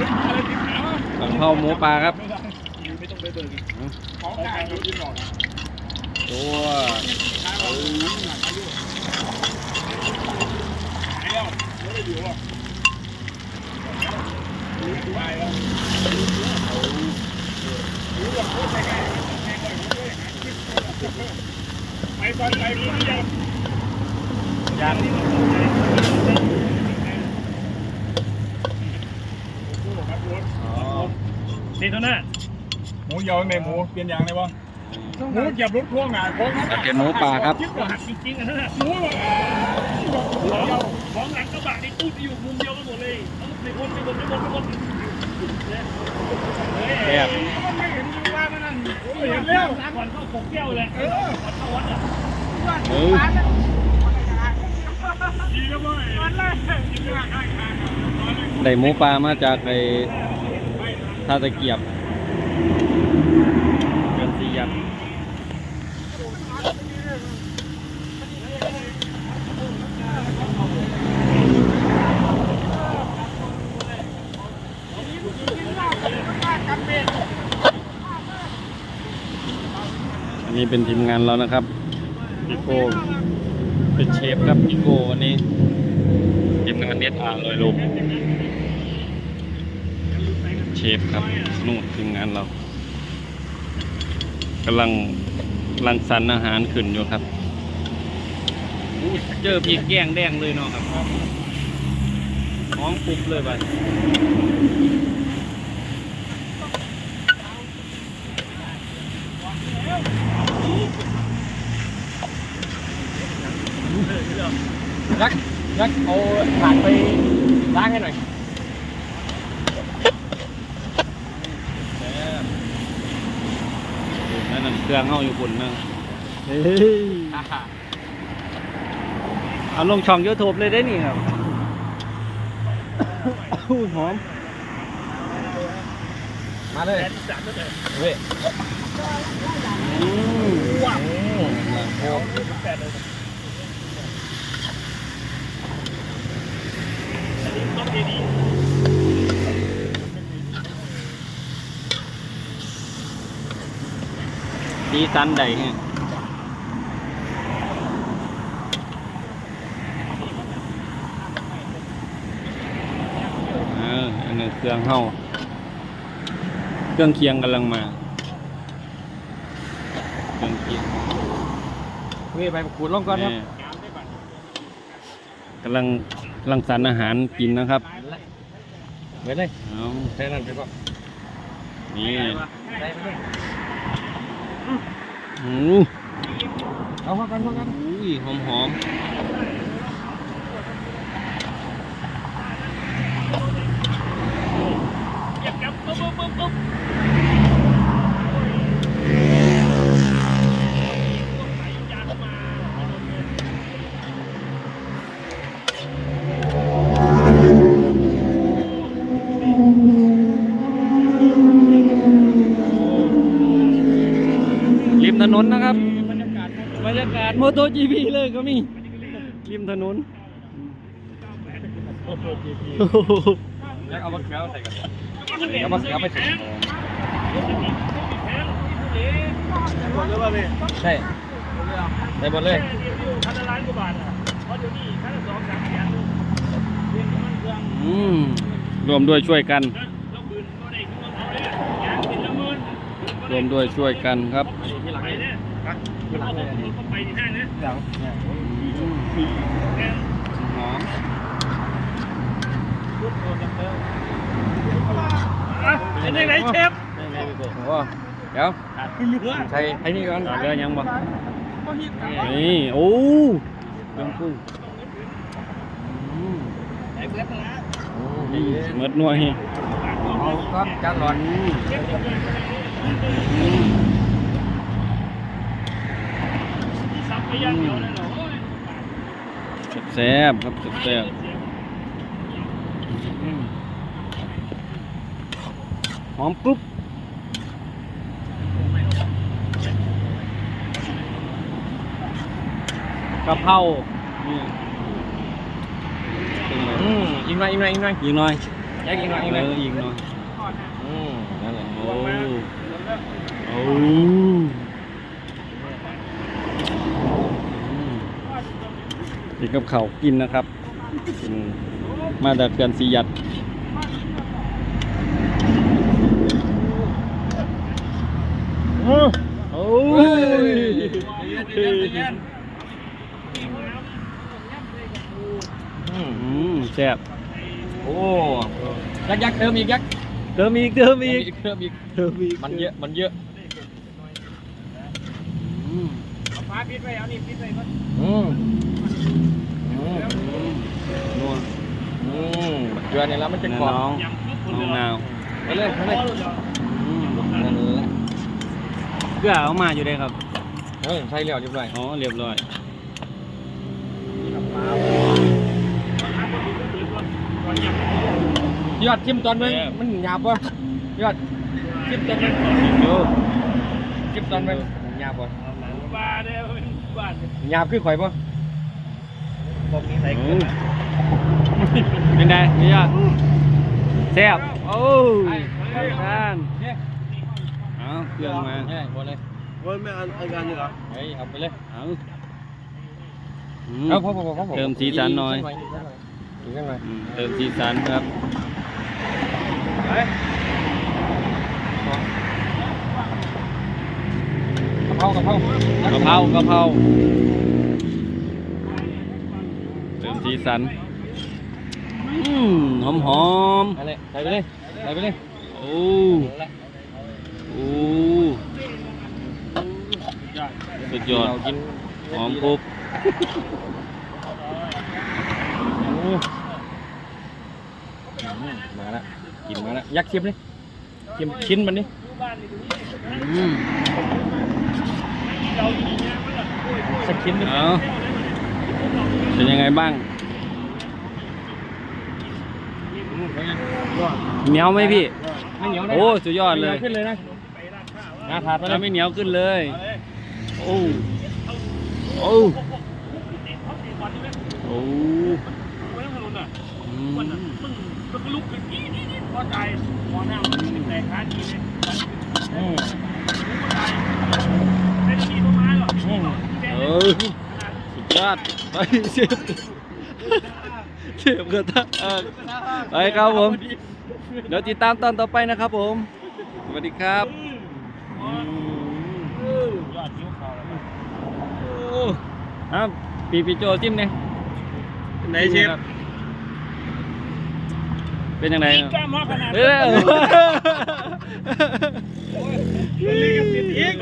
กะเพราหมูปลาครับไม่ต้องไปเบิกของกลางอยู่ที่หลอดตัวไปไงแม่ก่อนด้วยหาคลิปไปตอนไปรู้หรือยังยังที่เราส นใจครับรถอ๋อนี่เท่านั้นหมูยอไม่หมูเปลี่ยนยางได้ป่ะหมูเหยียบรถพ่วงอะโค้งกระเทียมหมูปลาครับคิดว่าหักจริงๆอะนั่นน่ะหมูบอกของของหลังกระบะนี่ตู้จะอยู่มุมเดียวกันหมดเลยต้องไปวนไปวนไปวนไปวนแซ่บไม่เห็นว่ามันนั่นเห็นแล้วก่อนเข้าปกแก้วเลยเออก่อนเข้าวัดอะเออดีแล้วเว้ยวันแรกกินไม่ได้ค่ะ ได้หมูปลามาจากไอ้ท่าตะเกียบเกินสี่ยันอันนี้เป็นทีมงานเรานะครับพี่โก้เป็นเชฟครับพี่โก้วันนี้ เอสอาร์ลอยลมเชฟครับนู่นทีมงานเรากำลังรังสรรค์อาหารขึ้นอยู่ครับ เจอพริกแกงแดงเลยเนาะครับ ของปุบเลยไป รักรักเอาผ่านไปล้างให้หน่อยนั่นนะเครื่องเข้าอยู่ปุ่นนะเฮ้ยเอาลงช่องยูทูบเลยได้นี่ครับอู้หอม มาเลยเว้ยอืมโอ้ สีสันใดฮะเอออันนี้เครื่องเข้าเครื่องเคียงกำลังมา เครื่องเคียงเว้ยไปขูดลงก่อนครับกำลัง รังสรรค์อาหารกินนะครับเว้ยเลยเอาใส่นั่นไปก่อนนี่ใส่ไปเลยอือเอาเข้ากันเข้ากันอุ้ยหอมหอม เก็บกับปุ๊บปุ๊บปุ๊บปุ๊บ ริมถ นนนะครับบรรยากาศโมโตจีพีเลยก็มีริมถนนแล้วเอามะเขือใส่กันเอามะเขือไปใส่ใช่ได้หมดเลยคันละล้านกว่าบาทอะเพราะเดี๋ยวนี้คันละสองสามแสนเรียนน้ำมันเครื่องอืมรวมด้วยช่วยกันนะแล้วปืนก็ได้ขึ้นมาเอาเลยยางเป็นละหมื่นรวมด้วยช่วยกันครับไป เนี่ยเอาผมก็ไปที่ห้างนะหลังแอนหอมอะเป็นยังไงเชฟโอ้เดี๋ยวเหลือใส่ไอ้นี่ก่อนเรือยังบ่นี่โอ้เรื่องกุ้งอืมไอ้เบิร์ดละนี่เมิดหน่วยเอาก้อนจานหลอน สับไปอย่างเดียวเลยเหรอ แซ่บครับแซ่บอืมหอมกรุบกะเพรานี่เป็นไงอืมอีกหน่อยอีกหน่อยอีกหน่อยอีกหน่อยยักอีกหน่อยอีกหเอน่อยออีกหน่อยอืมนั่นแหละโอ้ กินกับเขาวกินนะครับกินมาจากเขื่อนสียัดโอ้โอ้ยอืมอืมแซ่บโอ้ยักษ์ยักษ์เติมอีกยักษ์เติมอีกเติมอีกเติมอีกเติมอีกมันเยอะมันเยอะอืมเอาฟ้าปิดไว้เอานี่ปิดไว้ก่อนอืมอืม นัวอืมเกลือเนี่ยแล้วมันจะกรอบน้องน้องนาวไปเลยไปเลยนั่นแหละเกลือเอามาอยู่ได้ครับเฮ้ยใช่แล้วเรียบร้อยอ๋อเรียบร้อยยอดจิ้มตอนนึงมันหยาบวะยอดจิ้มตอนนึงโยจิ้มตอนนึงหยาบวะหยาบคือข่อยปะ บ่มีใส่เกลือเป็นไงพี่ยอดแซ่บโอ้ยทานเนี่ยเอาเครื่องมาเนี่ยหมดเลยว่าไม่อันอันกันนี่เหรอเฮ้ยเอาไปเลยเอาอืมเอาพอพอพอเติมสีสันหน่อยอีกหน่อยอืมเติมสีสันครับไปกะเพรากะเพรากะเพรากะเพรา สีสันอืมหอมหอมอะไรใส่ไปเลยใส่ไปเลยๆโอ้โอ้สุดยอดเรากินหอมกรุบโอ้อืมมาละกินมาละยักษ์เชียบเลยเชียบชิ้นมันนี่อืมสักชิ้นหนึงเอาเป็นยังไงบ้าง เหนียวไหมพี่ ไม่เหนียวนะโอ้สุดยอดเลยขึ้นเลยนะหน้าถาดไปเลแล้วยไม่เหนียวขึ้นเลย โอ้โอ้โอ้อืมก็ลุกขึ้นอีนี่นี่พอใจพอหน้ามันเป็นแต่ขาดีเลยอืมไม่ได้ดีต้นไม้หรอกอืมเออสุดยอดไปเชฟ เชฟกระทะอ่างไปครับผม เดี๋ยวติดตามตอนต่อไปนะครับผม สวัสดีครับอืมยอดยิ้วเขาแล้วโอ้ครับปีปีโจจิ้มเนี่ยไหนเชฟเป็นยังไงกล้ามากขนาดเอนี้อเรียกติดอีก